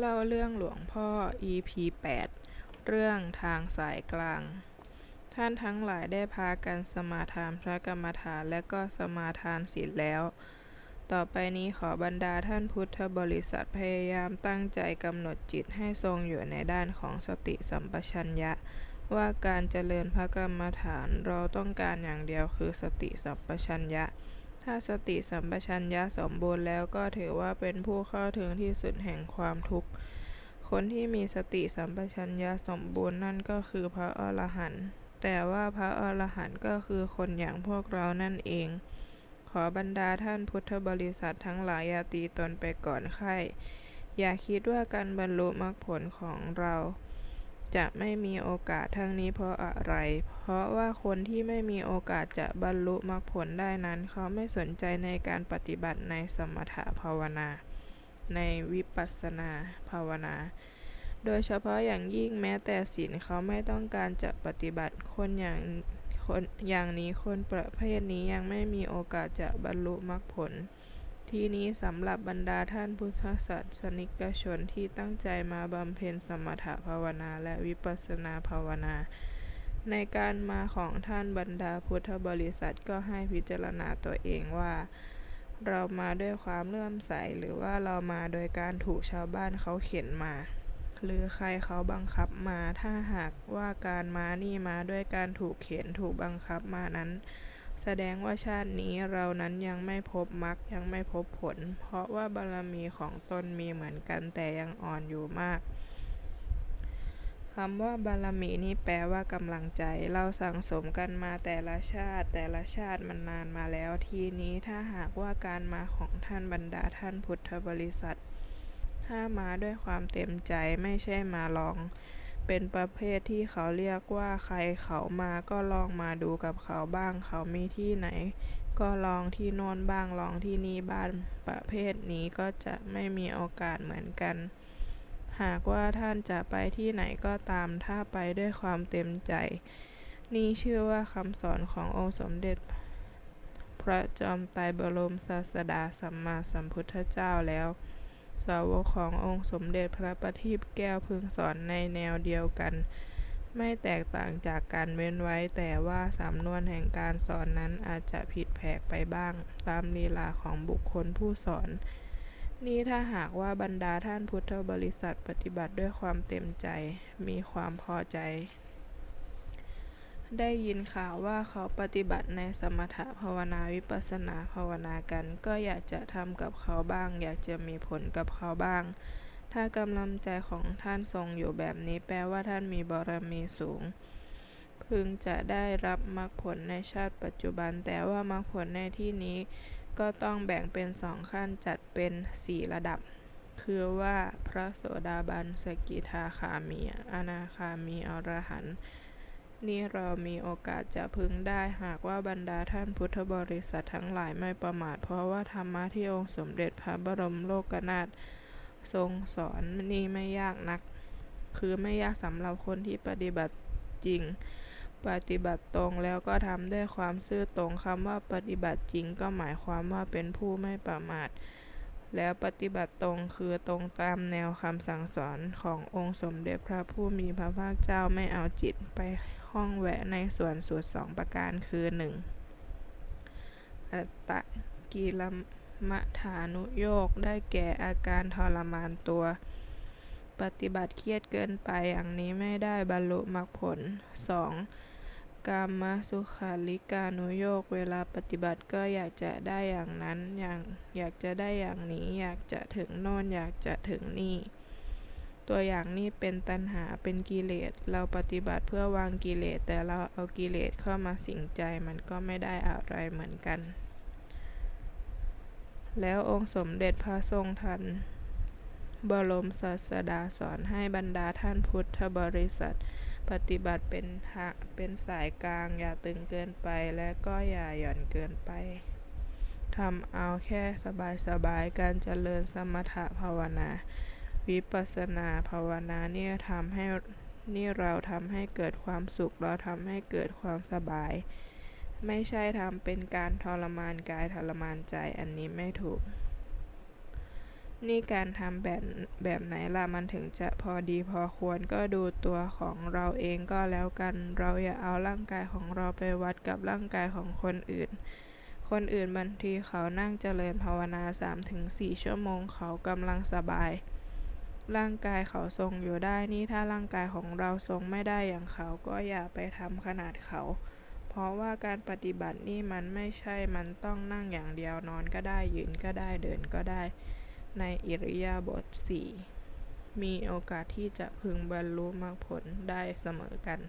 เล่าเรื่องหลวงพ่อ EP 8 เรื่องทางสายกลาง ท่านทั้งหลายได้พากันสมาทานพระกรรมฐานและก็สมาทานศีลแล้ว ต่อไปนี้ขอบรรดาท่านพุทธบริษัทพยายามตั้งใจกำหนดจิตให้ทรงอยู่ในด้านของสติสัมปชัญญะ ว่าการเจริญพระกรรมฐานเราต้องการอย่างเดียวคือสติสัมปชัญญะ ถ้าสติสัมปชัญญะสมบูรณ์แล้วก็ถือว่าเป็นผู้เข้าถึงที่สุดแห่งความทุกข์ คนที่มีสติสัมปชัญญะสมบูรณ์นั่นก็คือพระอรหันต์ แต่ว่าพระอรหันต์ก็คือคนอย่างพวกเรานั่นเอง ขอบรรดาท่านพุทธบริษัททั้งหลายอย่าตีตนไปก่อนไข้ อย่าคิดว่าการบรรลุมรรคผลของเรา จะไม่มีโอกาสทั้งนี้เพราะอะไร เพราะว่าคนที่ไม่มีโอกาสจะบรรลุมรรคผลได้นั้น เขาไม่สนใจในการปฏิบัติในสมถภาวนา ในวิปัสสนาภาวนา โดยเฉพาะอย่างยิ่งแม้แต่ศีลเขาไม่ต้องการจะปฏิบัติคนอย่างคนอย่างนี้คนประเภทนี้ยังไม่มีโอกาสจะบรรลุมรรคผล ที่นี้สำหรับบรรดาท่านพุทธศาสนิกชนที่ตั้งใจมาบำเพ็ญสมถภาวนาและวิปัสสนาภาวนา ในการมาของท่านบรรดาพุทธบริษัทก็ให้พิจารณาตัวเองว่า เรามาด้วยความเลื่อมใสหรือว่าเรามาโดยการถูกชาวบ้านเขาเข็นมา หรือใครเขาบังคับมาถ้าหากว่าการมานี่มาด้วยการถูกเข็นถูกบังคับมานั้น แสดงว่าชาตินี้เรานั้นยังไม่พบมรรคยังไม่พบผล เพราะว่าบารมีของตนมีเหมือนกันแต่ยังอ่อนอยู่มากคำว่าบารมีนี่แปลว่ากำลังใจ เราสั่งสมกันมาแต่ละชาติ แต่ละชาติมันนานมาแล้วทีนี้ถ้าหากว่าการมาของท่านบรรดาท่านพุทธบริษัท ถ้ามาด้วยความเต็มใจไม่ใช่มาลอง เป็นประเภทที่เขาเรียกว่าใครเขามาก็ลองมาดูกับเขาบ้าง เขามีที่ไหน ก็ลองที่โน้นบ้างลองที่นี่บ้างประเภทนี้ก็จะไม่มีโอกาสเหมือนกัน หากว่าท่านจะไปที่ไหนก็ตามถ้าไปด้วยความเต็มใจ นี่ชื่อว่าคำสอนขององค์สมเด็จ พระจอมไตรบรมศาสดาสัมมาสัมพุทธเจ้าแล้ว สาวกขององค์สมเด็จพระประทีปแก้วพึงสอนในแนวเดียวกัน ไม่แตกต่างจากการเว้นไว้ แต่ว่าสำนวนแห่งการสอนนั้นอาจจะผิดแผกไปบ้าง ตามลีลาของบุคคลผู้สอน นี่ถ้าหากว่าบรรดาท่านพุทธบริษัทปฏิบัติด้วยความเต็มใจ มีความพอใจ ได้ยินข่าวว่าเขาปฏิบัติในสมถภาวนาวิปัสสนาภาวนากัน ก็อยากจะทำกับเขาบ้าง อยากจะมีผลกับเขาบ้าง ถ้ากำลังใจของท่านทรงอยู่แบบนี้แปลว่าท่านมีบารมีสูง พึงจะได้รับมรรคผลในชาติปัจจุบัน แต่ว่ามรรคผลในที่นี้ก็ต้องแบ่งเป็นสองขั้นจัดเป็นสี่ระดับ คือว่าพระโสดาบัน สกิทาคามี อนาคามี อรหันต์ นี่เรามีโอกาสจะพึงได้หากว่าบรรดาท่านพุทธบริษัททั้งหลายไม่ประมาท เพราะว่าธรรมะที่องค์สมเด็จพระบรมโลกนาถทรงสอนนี่ไม่ยากนัก คือไม่ยากสำหรับคนที่ปฏิบัติจริง ปฏิบัติตรงแล้วก็ทำด้วยความซื่อตรงคำว่าปฏิบัติจริงก็หมายความว่าเป็นผู้ไม่ประมาท แล้วปฏิบัติตรงคือตรงตามแนวคำสั่งสอนขององค์สมเด็จพระผู้มีพระภาคเจ้าไม่เอาจิตไป ห้องแวะในส่วนสุดสองประการคือ 1. อัตตกิลมะฐานุโยกได้แก่อาการทรมานตัว ปฏิบัติเครียดเกินไปอย่างนี้ไม่ได้บรรลุมรรคผล 2. กามสุขาริกานุโยกเวลาปฏิบัติก็อยากจะได้อย่างนั้น อย่างอยากจะได้อย่างนี้ อยากจะถึงโน่นอยากจะถึงนี่ ตัวอย่างนี้เป็นตัณหาเป็นกิเลส เราปฏิบัติเพื่อวางกิเลส แต่เราเอากิเลสเข้ามาสิงใจมันก็ไม่ได้อะไรเหมือนกัน แล้วองค์สมเด็จพระทรงทัน บรมศาสดาสอนให้บรรดาท่านพุทธบริษัท ปฏิบัติเป็นทางเป็นสายกลางอย่าตึงเกินไปและก็อย่าหย่อนเกินไปทำเอาแค่สบายๆการเจริญสมถภาวนา วิปัสสนาภาวนาเนี่ยทำให้นี่เราทำให้เกิดความสุข เราทำให้เกิดความสบาย ไม่ใช่ทำเป็นการทรมานกายทรมานใจอันนี้ไม่ถูก นี่การทำแบบแบบไหนล่ะมันถึงจะพอดีพอควรก็ดูตัวของเราเองก็แล้วกัน เราอย่าเอาร่างกายของเราไปวัดกับร่างกายของคนอื่น คนอื่นบางทีเขานั่งเจริญภาวนา 3-4 ชั่วโมงเขากำลังสบาย ร่างกายเขาทรงอยู่ได้นี่ถ้าร่างกายของเราทรงไม่ได้อย่างเขาก็อย่าไปทำขนาดเขา เพราะว่าการปฏิบัตินี่มันไม่ใช่มันต้องนั่งอย่างเดียวนอนก็ได้ยืนก็ได้เดินก็ได้ ในอิริยาบถสี่มีโอกาสที่จะพึงบรรลุมรรคผลได้เสมอกัน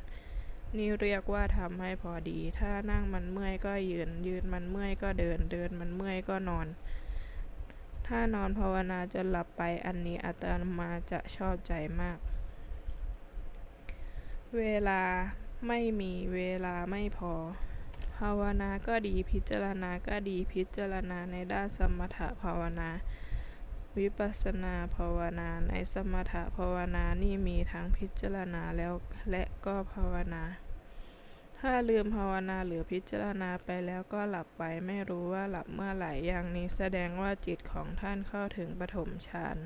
นี่เรียกว่าทำให้พอดี ถ้านั่งมันเมื่อยก็ยืน ยืนมันเมื่อยก็เดิน เดินมันเมื่อยก็นอน ถ้านอนภาวนาจนหลับไปอันนี้อาตมาจะชอบใจมาก เวลาไม่มีเวลาไม่พอ ภาวนาก็ดีพิจารณาก็ดีพิจารณาในด้านสมถะภาวนา วิปัสสนาภาวนาในสมถะภาวนานี่มีทั้งพิจารณาแล้วและก็ภาวนา ถ้าลืมภาวนาหรือพิจารณาไปแล้วก็หลับไปไม่รู้ว่าหลับเมื่อไหร่อย่างนี้แสดงว่าจิตของท่านเข้าถึงปฐมฌาน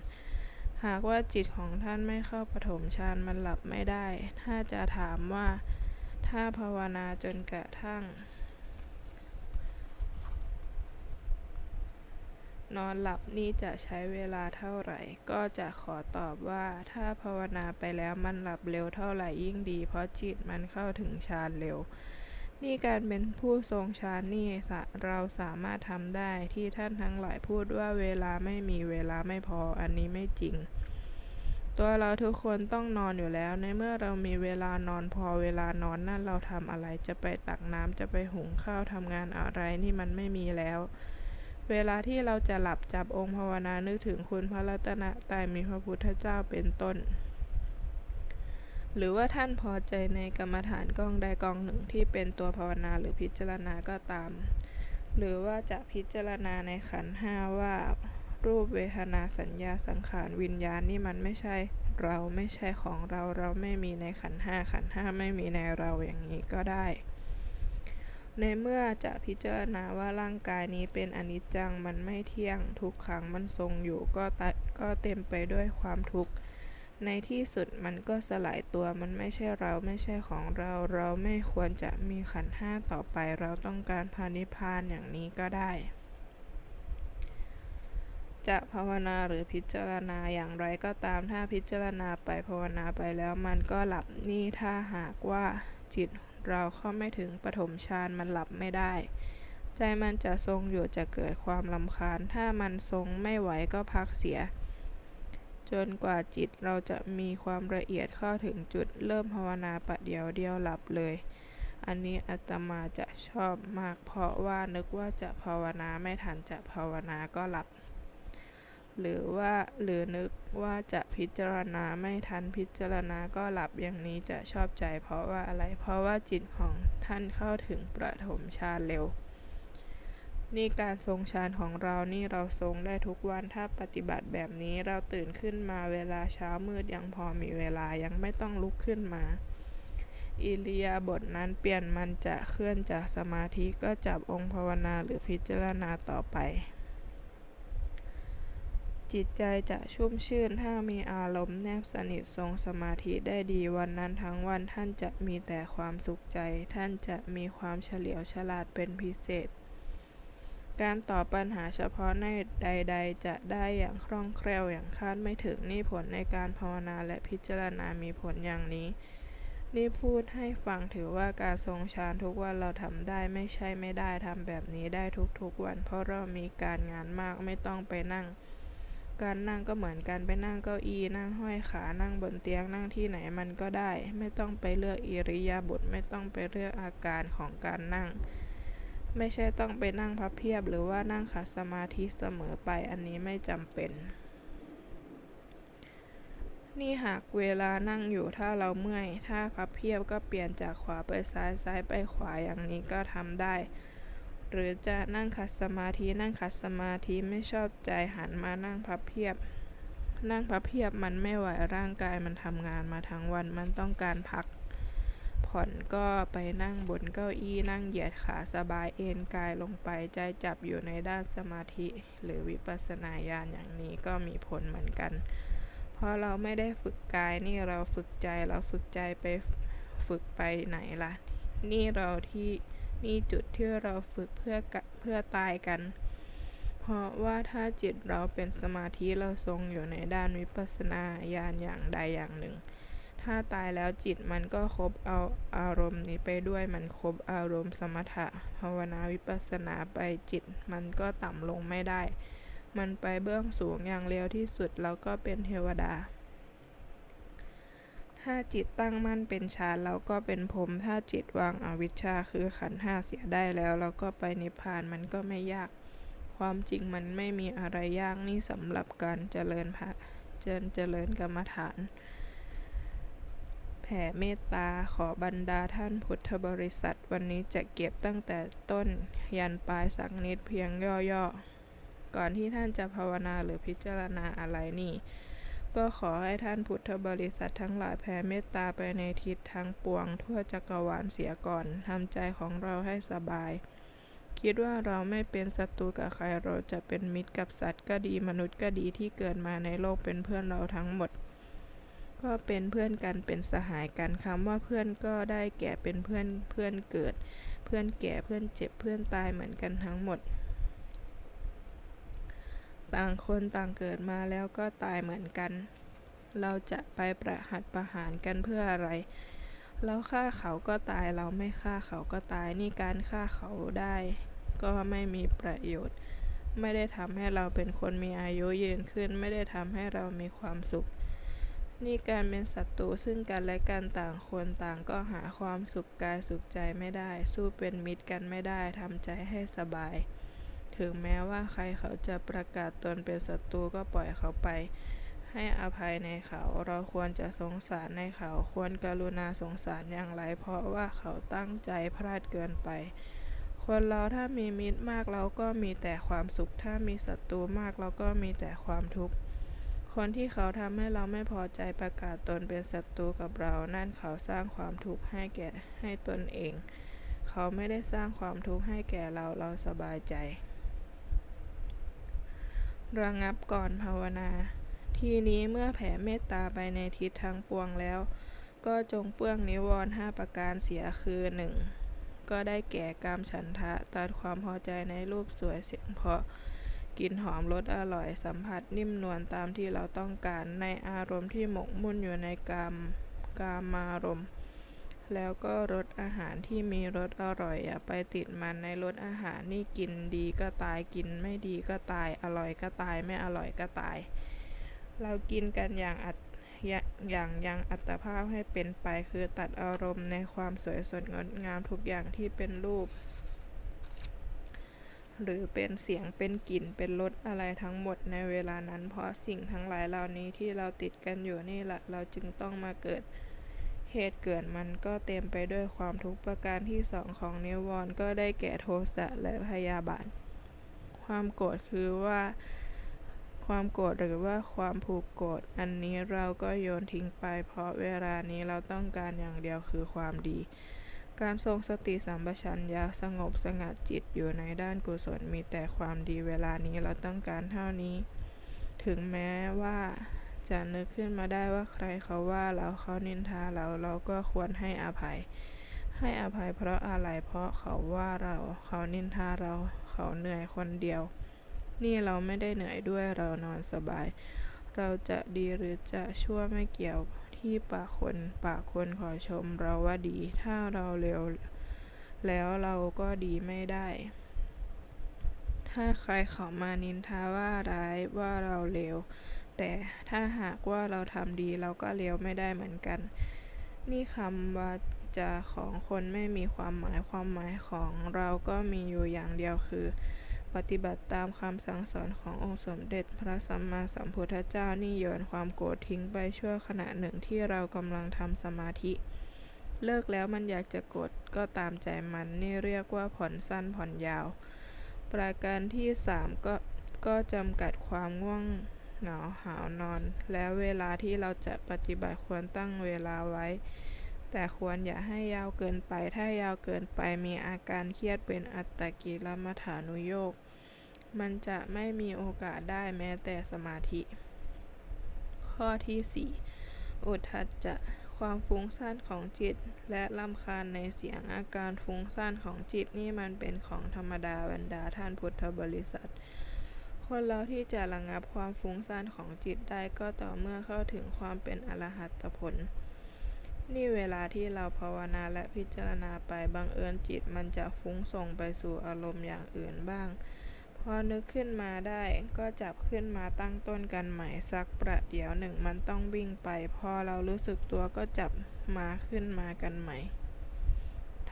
หากว่าจิตของท่านไม่เข้าปฐมฌานมันหลับไม่ได้ ถ้าจะถามว่า ถ้าภาวนาจนกระทั่ง นอนหลับนี่จะใช้เวลาเท่าไหร่ ก็จะขอตอบว่า ถ้าภาวนาไปแล้วมันหลับเร็วเท่าไหร่ยิ่งดี เพราะจิตมันเข้าถึงฌานเร็ว นี่การเป็นผู้ทรงฌานนี่เราสามารถทำได้ที่ท่านทั้งหลายพูดว่าเวลาไม่มีเวลาไม่พออันนี้ไม่จริง ตัวเราทุกคนต้องนอนอยู่แล้ว ในเมื่อเรามีเวลานอนพอเวลานอนนั่นเราทำอะไรจะไปตักน้ำจะไปหุงข้าวทำงานอะไรนี่มันไม่มีแล้ว เวลาที่เราจะหลับจับองค์ภาวนานึกถึงคุณพระรัตนตรัยมีพระพุทธเจ้าเป็นต้น หรือว่าท่านพอใจในกรรมฐานกองใดกองหนึ่งที่เป็นตัวภาวนาหรือพิจารณาก็ตาม หรือว่าจะพิจารณาในขันห้าว่ารูปเวทนาสัญญาสังขารวิญญาณนี่มันไม่ใช่เราไม่ใช่ของเราเราไม่มีในขันห้าขันห้าไม่มีในเราอย่างนี้ก็ได้ ในเมื่อจะพิจารณาว่าร่างกายนี้เป็นอนิจจังมันไม่เที่ยง ทุกขังมันทรงอยู่ก็ตก็เต็มไปด้วยความทุกข์ ในที่สุดมันก็สลายตัวมันไม่ใช่เราไม่ใช่ของเรา เราไม่ควรจะมีขันธ์ห้าต่อไป เราต้องการพานิพพานอย่างนี้ก็ได้ จะภาวนาหรือพิจารณาอย่างไรก็ตามถ้าพิจารณาไปภาวนาไปแล้วมันก็หลับนี่ถ้าหากว่าจิต เราเข้าไม่ถึงปฐมฌานมันหลับไม่ได้ ใจมันจะทรงอยู่จะเกิดความลำคาญ ถ้ามันทรงไม่ไหวก็พักเสีย จนกว่าจิตเราจะมีความละเอียดเข้าถึงจุดเริ่มภาวนาปะเดียวเดียวหลับเลย อันนี้อาตมาจะชอบมากเพราะว่านึกว่าจะภาวนาไม่ทันจะภาวนาก็หลับ หรือว่าหรือนึกว่าจะพิจารณาไม่ทันพิจารณาก็หลับอย่างนี้จะชอบใจ เพราะว่าอะไร เพราะว่าจิตของท่านเข้าถึงประถมฌานเร็ว นี่การทรงฌานของเรานี่เราทรงได้ทุกวันถ้าปฏิบัติแบบนี้เราตื่นขึ้นมาเวลาเช้ามืดยังพอมีเวลายังไม่ต้องลุกขึ้นมาอิริยาบถนั้นเปลี่ยนมันจะเคลื่อนจากสมาธิก็จับองค์ภาวนาหรือพิจารณาต่อไป จิตใจจะชุ่มชื่น ถ้ามีอารมณ์แนบสนิททรงสมาธิได้ดีวันนั้นทั้งวันท่านจะมีแต่ความสุขใจ ท่านจะมีความเฉลียวฉลาดเป็นพิเศษ การตอบปัญหาเฉพาะในใด ๆ จะได้อย่างคล่องแคล่วอย่างคาดไม่ถึงนี่ผลในการภาวนาและพิจารณามีผลอย่างนี้ นี่พูดให้ฟังถือว่าการทรงฌานทุกวันเราทำได้ไม่ใช่ไม่ได้ทำแบบนี้ได้ทุกๆวัน เพราะเรามีการงานมากไม่ต้องไปนั่ง การนั่งก็เหมือนกันไปนั่งเก้าอี้นั่งห้อยขานั่งบนเตียงนั่งที่ไหนมันก็ได้ ไม่ต้องไปเลือกอิริยาบถไม่ต้องไปเลือกอาการของการนั่ง ไม่ใช่ต้องไปนั่งพับเพียบหรือว่านั่งขัดสมาธิเสมอไปอันนี้ไม่จำเป็น นี่หากเวลานั่งอยู่ถ้าเราเมื่อย ถ้าพับเพียบก็เปลี่ยนจากขวาไปซ้ายซ้ายไปขวาอย่างนี้ก็ทำได้ หรือจะนั่งขัดสมาธินั่งขัดสมาธิไม่ชอบใจหันมานั่งพับเพียบ นั่งพับเพียบมันไม่ไหวร่างกายมันทำงานมาทั้งวันมันต้องการพัก ผ่อนก็ไปนั่งบนเก้าอี้นั่งเหยียดขาสบายเอนกายลงไปใจจับอยู่ในด้านสมาธิ หรือวิปัสสนาญาณอย่างนี้ก็มีผลเหมือนกัน เพราะเราไม่ได้ฝึกกายนี่เราฝึกใจเราฝึกใจไปฝึกไปไหนล่ะ นี่เราที่ นี่จุดที่เราฝึกเพื่อเพื่อตายกัน เพราะว่าถ้าจิตเราเป็นสมาธิเราทรงอยู่ในด้านวิปัสสนาญาณอย่างใดอย่างหนึ่ง ถ้าตายแล้วจิตมันก็ครบเอาอารมณ์นี้ไปด้วยมันครบอารมณ์สมถะภาวนาวิปัสสนาไปจิต มันก็ต่ำลงไม่ได้ มันไปเบื้องสูงอย่างเร็วที่สุดแล้วก็เป็นเทวดา ถ้าจิตตั้งมั่นเป็นฌานเราก็เป็นพรมถ้าจิตวางอวิชชาคือขันธ์ห้าเสียได้แล้ว เราก็ไปนิพพานมันก็ไม่ยาก ความจริงมันไม่มีอะไรยากนี่สำหรับการเจริญพระเจริญเจริญกรรมฐาน แผ่เมตตาขอบรรดาท่านพุทธบริษัท วันนี้จะเก็บตั้งแต่ต้นยันปลายสักนิดเพียงย่อๆ ก่อนที่ท่านจะภาวนาหรือพิจารณาอะไรนี่ ก็ขอให้ท่านพุทธบริษัททั้งหลายแผ่เมตตาไปในทิศทางปวง ทั่วจักรวาลเสียก่อนทำใจของเราให้สบาย คิดว่าเราไม่เป็นศัตรูกับใครเราจะเป็นมิตรกับสัตว์ก็ดีมนุษย์ก็ดีที่เกิดมาในโลกเป็นเพื่อนเราทั้งหมด ก็เป็นเพื่อนกันเป็นสหายกันคำว่าเพื่อนก็ได้แก่เป็นเพื่อนเพื่อนเกิด เพื่อนแก่เพื่อนเจ็บเพื่อนตายเหมือนกันทั้งหมด ต่างคนต่างเกิดมาแล้วก็ตายเหมือนกัน เราจะไปประหัตประหารกันเพื่ออะไร เราฆ่าเขาก็ตายเราไม่ฆ่าเขาก็ตายนี่การฆ่าเขาได้ ก็ไม่มีประโยชน์ ไม่ได้ทำให้เราเป็นคนมีอายุยืนขึ้น ไม่ได้ทำให้เรามีความสุข นี่การเป็นศัตรูซึ่งกันและกันต่างคนต่างก็หาความสุขกายสุขใจไม่ได้ สู้เป็นมิตรกันไม่ได้ทำใจให้สบาย ถึงแม้ว่าใครเขาจะประกาศตนเป็นศัตรูก็ปล่อยเขาไป ให้อภัยในเขา เราควรจะสงสารในเขา ควรกรุณาสงสารอย่างไร เพราะว่าเขาตั้งใจพลาดเกินไป คนเราถ้ามีมิตรมากเราก็มีแต่ความสุข ถ้ามีศัตรูมากเราก็มีแต่ความทุกข์ คนที่เขาทำให้เราไม่พอใจประกาศตนเป็นศัตรูกับเรา นั่นเขาสร้างความทุกข์ให้แก่ให้ตนเอง เขาไม่ได้สร้างความทุกข์ให้แก่เรา เราสบายใจ ระงับก่อนภาวนา ทีนี้เมื่อแผ่เมตตาไปในทิศทางปวงแล้ว ก็จงเปื้องนิวรณ์ห้าประการเสียคือหนึ่งก็ได้แก่กามฉันทะตัดความพอใจในรูปสวยเสียงเพราะกลิ่นหอมรสอร่อยสัมผัสนิ่มนวลตามที่เราต้องการในอารมณ์ที่หมกมุ่นอยู่ในกามกามารมณ์ แล้วก็รสอาหารที่มีรสอร่อยอย่าไปติดมันในรสอาหารนี่กินดีก็ตายกินไม่ดีก็ตายอร่อยก็ตายไม่อร่อยก็ตาย เรากินกันอย่างอัดอย่างอย่างยังอัตภาพให้เป็นไปคือตัดอารมณ์ในความสวยสดงดงามทุกอย่างที่เป็นรูป หรือเป็นเสียงเป็นกลิ่นเป็นรสอะไรทั้งหมดในเวลานั้น เพราะสิ่งทั้งหลายเหล่านี้ที่เราติดกันอยู่นี่แหละเราจึงต้องมาเกิด เหตุเกิดมันก็เต็มไปด้วยความทุกข์ประการที่สองของนิวรณ์ก็ได้แก่โทสะและพยาบาท ความโกรธคือว่า ความโกรธหรือว่าความผูกโกรธอันนี้เราก็โยนทิ้งไป เพราะเวลานี้เราต้องการอย่างเดียวคือความดี การทรงสติสัมปชัญญะสงบสงัดจิตอยู่ในด้านกุศลมีแต่ความดีเวลานี้เราต้องการเท่านี้ ถึงแม้ว่า จะนึกขึ้นมาได้ว่าใครเขาว่าเราเขานินทาเราเราก็ควรให้อภัย ให้อภัยเพราะอะไรเพราะเขาว่าเราเขานินทาเรา เขาเหนื่อยคนเดียว นี่เราไม่ได้เหนื่อยด้วยเรานอนสบาย เราจะดีหรือจะชั่วไม่เกี่ยวที่ปากคนปากคนขอชมเราว่าดี ถ้าเราเร็วแล้วเราก็ดีไม่ได้ ถ้าใครเขามานินทาว่าร้ายว่าเราเลว แต่ถ้าหากว่าเราทำดีเราก็เลียวไม่ได้เหมือนกัน นี่คำว่าจาของคนไม่มีความหมายความหมายของเราก็มีอยู่อย่างเดียวคือ ปฏิบัติตามคำสั่งสอนขององค์สมเด็จพระสัมมาสัมพุทธเจ้านี่โยนความโกรธทิ้งไปชั่วขณะหนึ่งที่เรากำลังทำสมาธิ เลิกแล้วมันอยากจะกดก็ตามใจมันนี่เรียกว่าผ่อนสั้นผ่อนยาว ประการที่สามก็ก็จำกัดความง่วง หงาหาวนอน แล้วเวลาที่เราจะปฏิบัติควรตั้งเวลาไว้ แต่ควรอย่าให้ยาวเกินไป ถ้ายาวเกินไปมีอาการเครียดเป็นอัตตกิลมัฐานุโยคมันจะไม่มีโอกาสได้แม้แต่สมาธิ ข้อที่ 4 อุทัจจะ ความฟุ้งซ่านของจิต และลำคาญในเสียงอาการฟุ้งซ่านของจิตนี่มันเป็นของธรรมดาบรรดาท่านพุทธบริษัท คนเราที่จะระงับความฟุ้งซ่านของจิตได้ก็ต่อเมื่อเข้าถึงความเป็นอรหัตผล นี่เวลาที่เราภาวนาและพิจารณาไปบังเอิญจิตมันจะฟุ้งส่งไปสู่อารมณ์อย่างอื่นบ้าง พอนึกขึ้นมาได้ก็จับขึ้นมาตั้งต้นกันใหม่สักประเดี๋ยวหนึ่งมันต้องวิ่งไป พอเรารู้สึกตัวก็จับมาขึ้นมากันใหม่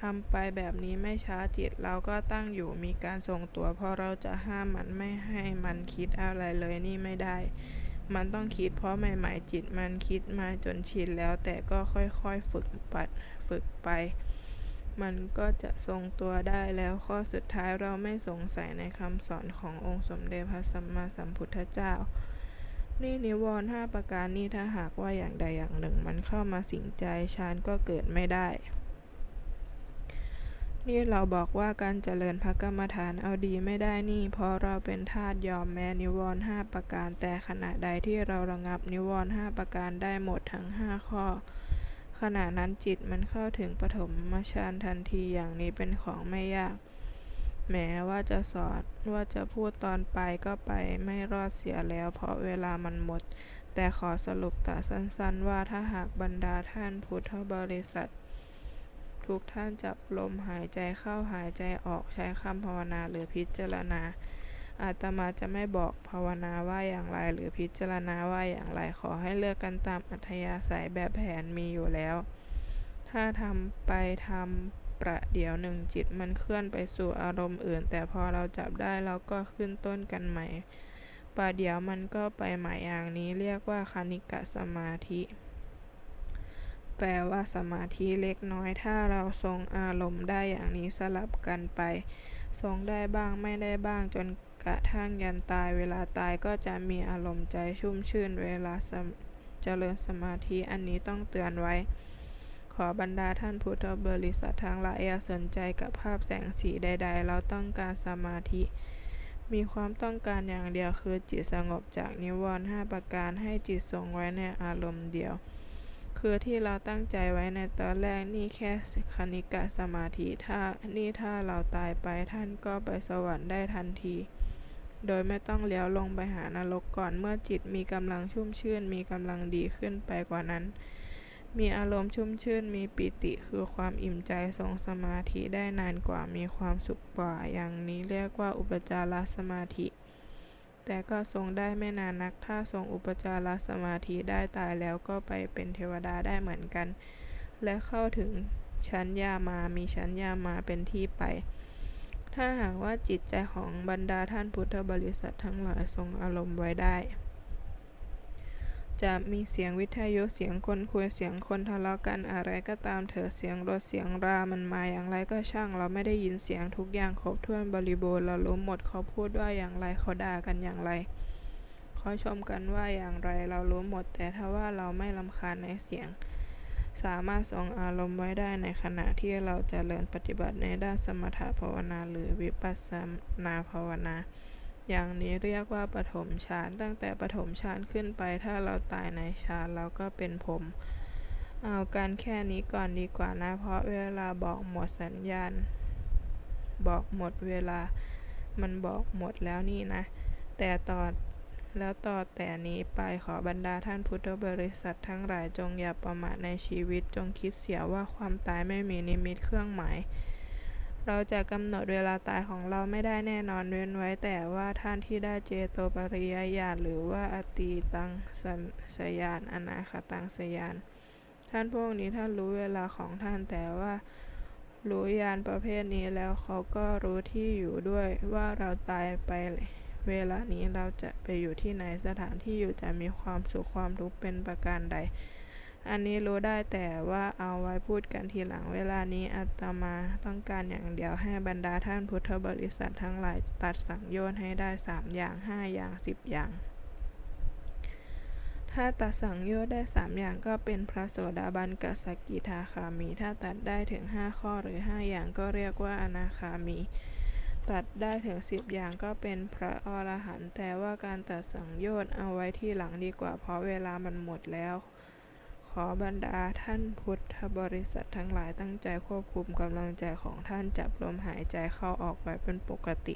ทำไปแบบนี้ไม่ช้าจิตเราก็ตั้งอยู่มีการทรงตัวพอเราจะห้ามมันไม่ให้มันคิดอะไรเลยนี่ไม่ได้ มันต้องคิดเพราะใหม่ๆจิตมันคิดมาจนชินแล้วแต่ก็ค่อยๆฝึกปัดฝึกไป มันก็จะทรงตัวได้แล้วข้อสุดท้ายเราไม่สงสัยในคำสอนขององค์สมเด็จพระสัมมาสัมพุทธเจ้านี่นิวรณ์ห้าประการนี้ถ้าหากว่าอย่างใดอย่างหนึ่งมันเข้ามาสิงใจฌานก็เกิดไม่ได้ นี่เราบอกว่าการเจริญพระกรรมฐานเอาดีไม่ได้นี่ เพราะเราเป็นทาสยอมแม้นิวรณ์ห้าประการ แต่ขณะใดที่เราระงับนิวรณ์ห้าประการได้หมดทั้งห้าข้อ ขณะนั้นจิตมันเข้าถึงปฐมฌานทันทีอย่างนี้เป็นของไม่ยาก แม้ว่าจะสอนว่าจะพูดตอนไปก็ไปไม่รอดเสียแล้ว เพราะเวลามันหมด แต่ขอสรุปแต่สั้นๆ ว่าถ้าหากบรรดาท่านพุทธบริษัท ทุกท่านจับลมหายใจเข้าหายใจออกใช้คำภาวนาหรือพิจารณา อาตมาจะไม่บอกภาวนาว่าอย่างไร หรือพิจารณาว่าอย่างไรขอให้เลือกกันตามอัธยาศัยแบบแผนมีอยู่แล้ว ถ้าทำไปทำประเดี๋ยวหนึ่งจิตมันเคลื่อนไปสู่อารมณ์อื่น แต่พอเราจับได้เราก็ขึ้นต้นกันใหม่ประเดี๋ยวมันก็ไปใหม่อย่างนี้เรียกว่าคณิกะสมาธิ แปลว่าสมาธิเล็กน้อย ถ้าเราทรงอารมณ์ได้อย่างนี้สลับกันไป ทรงได้บ้างไม่ได้บ้างจนกระทั่งยันตายเวลาตายก็จะมีอารมณ์ใจชุ่มชื่นเวลาเจริญสมาธิอันนี้ต้องเตือนไว้ ขอบรรดาท่านพุทธบริษัททั้งหลายอย่าสนใจกับภาพแสงสีใด ๆ เราต้องการสมาธิ มีความต้องการอย่างเดียวคือจิตสงบจากนิวรณ์ห้าประการให้จิตทรงไว้ในอารมณ์เดียว คือที่เราตั้งใจไว้ในตอนแรกนี่แค่คณิกะสมาธิถ้านี่ถ้าเราตายไปท่านก็ไปสวรรค์ได้ทันที โดยไม่ต้องเลี้ยวลงไปหานรกก่อนเมื่อจิตมีกำลังชุ่มชื่น มีกำลังดีขึ้นไปกว่านั้น มีอารมณ์ชุ่มชื่น มีปิติคือความอิ่มใจทรงสมาธิได้นานกว่ามีความสุขกว่าอย่างนี้เรียกว่าอุปจารสมาธิ แต่ก็ทรงได้ไม่นานนัก ถ้าทรงอุปจารสมาธิได้ตายแล้วก็ไปเป็นเทวดาได้เหมือนกัน และเข้าถึงชั้นยามามีชั้นยามาเป็นที่ไป ถ้าหากว่าจิตใจของบรรดาท่านพุทธบริษัททั้งหลายทรงอารมณ์ไว้ได้ จะมีเสียงวิทยุเสียงคนคุยเสียงคนทะเลาะกันอะไรก็ตามเถอะเสียงรถเสียงรามันมาอย่างไรก็ช่าง เราไม่ได้ยินเสียงทุกอย่างครบถ้วนบริบูรณ์เรารู้หมดเขาพูดว่าอย่างไรเขาด่ากันอย่างไรเขาชมกันว่าอย่างไรเรารู้หมด แต่ถ้าว่าเราไม่ลำคาญในเสียง สามารถทรงอารมณ์ไว้ได้ในขณะที่เราจเจริญปฏิบัติในด้านสมถภาวนาหรือวิปัสสนาภาวนา อย่างนี้เรียกว่าปฐมฌานตั้งแต่ปฐมฌานขึ้นไป ถ้าเราตายในฌานเราก็เป็นผมเอากันแค่นี้ก่อนดีกว่านะ เพราะเวลาบอกหมดสัญญาณ บอกหมดเวลา มันบอกหมดแล้วนี่นะ แต่ต่อแล้วต่อแต่นี้ไปขอบรรดาท่านพุทธบริษัททั้งหลายจงอย่าประมาทในชีวิตจงคิดเสียว่าความตายไม่มีนิมิตเครื่องหมาย เราจะกำหนดเวลาตายของเราไม่ได้แน่นอนเว้นไว้แต่ว่าท่านที่ได้เจโตปริยญาณหรือว่าอตีตังสัญสยานอนาคตังสยาน ท่านพวกนี้ท่านรู้เวลาของท่านแต่ว่ารู้ยานประเภทนี้แล้วเขาก็รู้ที่อยู่ด้วยว่าเราตายไปเวลานี้เราจะไปอยู่ที่ไหนสถานที่อยู่จะมีความสุขความทุกข์เป็นประการใด อันนี้รู้ได้แต่ว่าเอาไว้พูดกันทีหลังเวลานี้อาตมาต้องการอย่างเดียวให้บรรดาท่านพุทธบริษัททั้งหลายตัดสังโยชน์ให้ได้สามอย่างห้าอย่างสิบอย่าง ถ้าตัดสังโยชน์ได้สามอย่างก็เป็นพระโสดาบันกับสกิทาคามี ถ้าตัดได้ถึงห้าข้อหรือห้าอย่างก็เรียกว่าอนาคามีตัดได้ถึงสิบอย่างก็เป็นพระอรหันต์แต่ว่าการตัดสังโยชน์เอาไว้ที่หลังดีกว่าเพราะเวลามันหมดแล้ว ขอบรรดาท่านพุทธบริษัททั้งหลายตั้งใจควบคุมกำลังใจของท่านจับลมหายใจเข้าออกไว้เป็นปกติ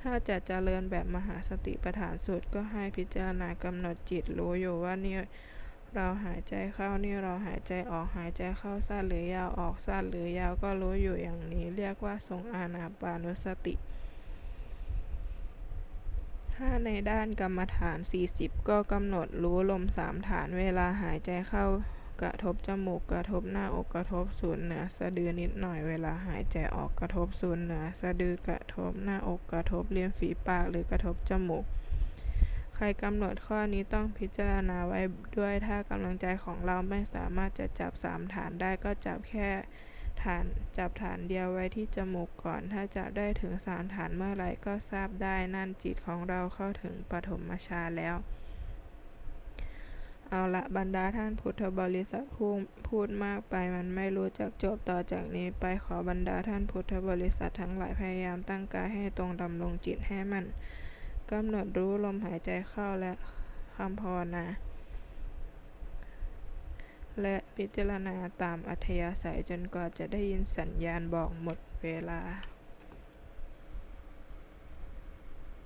ถ้าจะเจริญแบบมหาสติปัฏฐานสูตรก็ให้พิจารณากำหนดจิตรู้อยู่ว่านี่เราหายใจเข้านี่เราหายใจออกหายใจเข้าสั้นหรือยาวออกสั้นหรือยาวก็รู้อยู่อย่างนี้ เรียกว่าทรงอานาปานุสติ ถ้าในด้านกรรมฐาน 40 ก็กำหนดรู้ลมสามฐานเวลาหายใจเข้ากระทบจมูกกระทบหน้าอกกระทบศูนย์เหนือสะดือนิดหน่อยเวลาหายใจออกกระทบศูนย์เหนือสะดือกระทบหน้าอกกระทบริมฝีปากหรือกระทบจมูก ใครกำหนดข้อนี้ต้องพิจารณาไว้ด้วยถ้ากำลังใจของเราไม่สามารถจะจับสามฐานได้ก็จับแค่ ฐานจับฐานเดียวไว้ที่จมูกก่อน ถ้าจับได้ถึงสามฐานเมื่อไรก็ทราบได้นั่นจิตของเราเข้าถึงปฐมฌานแล้ว เอาละบรรดาท่านพุทธบริษัทพูดพูดมากไปมันไม่รู้จักจบต่อจากนี้ไปขอบรรดาท่านพุทธบริษัททั้งหลายพยายามตั้งกายให้ตรงดำรงจิตให้มันกำหนดรู้ลมหายใจเข้าและคำภาวนา และพิจารณาตามอัธยาศัยจนกว่าจะได้ยินสัญญาณบอกหมดเวลา